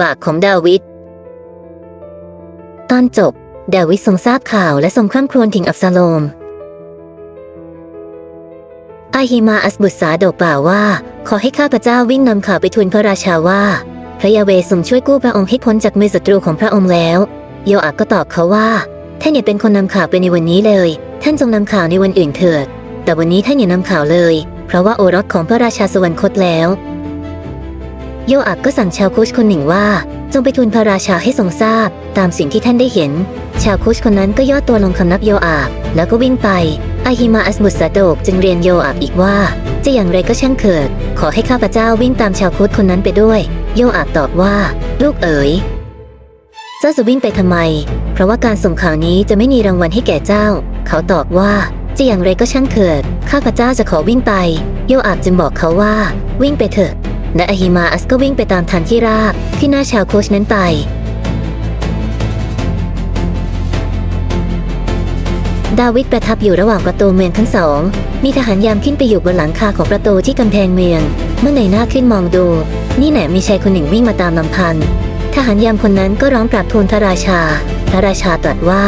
บาปของดาวิด ตอนจบ ดาวิดทรงทราบข่าวและทรงคร่ำครวญถึงอับซาโลม อาฮิมาอัสบุตรสาโดกล่าวว่า ขอให้ข้าพเจ้าวิ่งนำข่าวไปทูลพระราชาว่า พระยาเวทรงช่วยกู้พระองค์ให้พ้นจากมือศัตรูของพระองค์แล้ว โยอาก็ตอบเขาว่าท่านอย่าเป็นคนนำข่าวไปในวันนี้เลย ท่านจงนำข่าวในวันอื่นเถิด แต่วันนี้ท่านอย่านำข่าวเลย เพราะว่าโอรสของพระราชาสวรรคตแล้ว โยอาบก็สั่งชาวคุชคนหนึ่งว่า จงไปทูลพระราชาให้ทรงทราบ ตามสิ่งที่ท่านได้เห็น ชาวคุชคนนั้นก็ย่อตัวลงคำนับโยอาบแล้วก็วิ่งไปอาฮิมาอัสมุสซาโดกจึงเรียนโยอาบอีกว่า จะอย่างไรก็ช่างเถิด ขอให้ข้าพเจ้าวิ่งตามชาวคุชคนนั้นไปด้วย โยอาบตอบว่า ลูกเอ๋ยเจ้าจะวิ่งไปทำไม เพราะว่าการส่งข่าวนี้จะไม่มีรางวัลให้แก่เจ้า เขาตอบว่าจะอย่างไรก็ช่างเถิด ข้าพเจ้าจะขอวิ่งไป โยอาบจึงบอกเขาว่า วิ่งไปเถอะ และอาฮิมาอัสก็วิ่งไปตามทันที่ราบที่หน้าชาวโคชนั้นไป ดาวิดประทับอยู่ระหว่างประตูเมืองทั้งสอง มีทหารยามขึ้นไปอยู่บนหลังคาของประตูที่กำแพงเมือง เมื่อในหน้าขึ้นมองดู นี่แหละมีชายคนหนึ่งวิ่งมาตามลำพัน ทหารยามคนนั้นก็ร้องกราบทูลพระราชา พระราชาตรัสว่า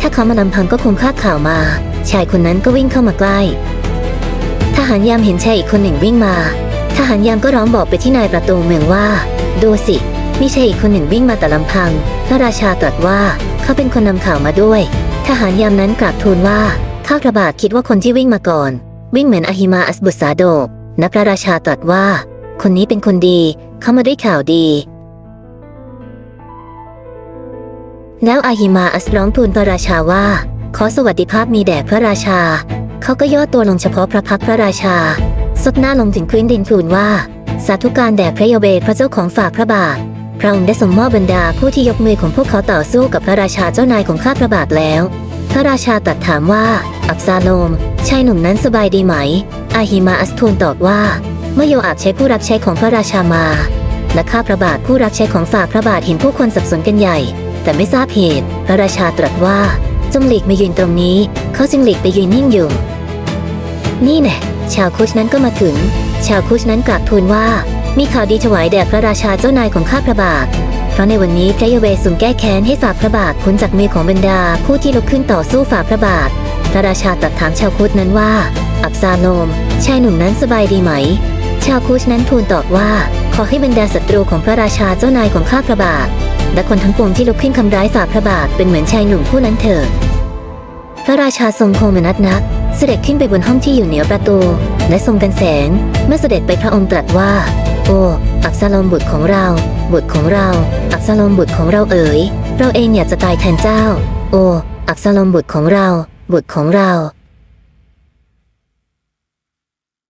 ถ้าเขามาลำพังก็คงคาดข่าวมา ชายคนนั้นก็วิ่งเข้ามาใกล้ ทหารยามเห็นชายอีกคนหนึ่งวิ่งมา ทหารยามก็ร้องบอกไปที่นายประตูเมืองว่า ดูสิมีชายอีกคนหนึ่งวิ่งมาแต่ลำพัง พระราชาตรัสว่าเขาเป็นคนนำข่าวมาด้วย ทหารยามนั้นกราบทูลว่าข้าพระบาทคิดว่าคนที่วิ่งมาก่อน วิ่งเหมือนอหิมาอัสบุษาโดกและพระราชาตรัสว่า คนนี้เป็นคนดีเขามาด้วยข่าวดี แล้วอาหิมาอัสร้องทูลพระราชาว่า ขอสวัสดิภาพมีแด่พระราชา เขาก็ย่อตัวลงเฉพาะพระพักพระราชา ซบหน้าลงถึงพื้นดินทูลว่า สาธุการแด่พระเยาเวพระเจ้าของฝากพระบาทพระองค์ได้ทรงมอบบรรดาผู้ที่ยกมือของพวกเขาต่อสู้กับพระราชาเจ้านายของข้าพระบาทแล้ว พระราชาตรัสถามว่า อับซาโลมชายหนุ่มนั้นสบายดีไหม อาฮิมาอัสทูลตอบว่าเมื่อโยอาบใช้ผู้รับใช้ของพระราชามา และข้าพระบาทผู้รับใช้ของฝากพระบาทเห็นผู้คนสับสนกันใหญ่ แต่ไม่ทราบเหตุ พระราชาตรัสว่าจงหลีกมายืนตรงนี้ เขาจึงหลีกไปยืนนิ่งอยู่ นี่แน่ ชาวคุชนั้นก็มาถึง ชาวคุชนั้นกราบทูลว่า มีข่าวดีถวายแด่พระราชาเจ้านายของข้าพระบาท เพราะในวันนี้พระเยเวทรงแก้แค้นให้ฝ่าพระบาทพ้นจากมือของบรรดา ผู้ที่ลุกขึ้นต่อสู้ฝ่าพระบาท พระราชาตรัสถามชาวคุชนั้นว่า อับซาโลมชายหนุ่มนั้นสบายดีไหม ชาวคุชนั้นทูลตอบว่า ขอให้บรรดาศัตรูของพระราชาเจ้านายของข้าพระบาท และคนทั้งปวงที่ลุกขึ้นคำร้ายฝ่าพระบาทเป็นเหมือนชายหนุ่มผู้นั้นเถิดพระราชาทรงโคมนัสนัก เสด็จขึ้นไปบนห้องที่อยู่เหนือประตู และทรงกันแสง เมื่อเสด็จไปพระองค์ตรัสว่า โอ้อับซาลมบุตรของเรา บุตรของเราอับซาลมบุตรของเราเอ๋ย เราเองอยากจะตายแทนเจ้า โอ้อับซาลมบุตรของเรา บุตรของเรา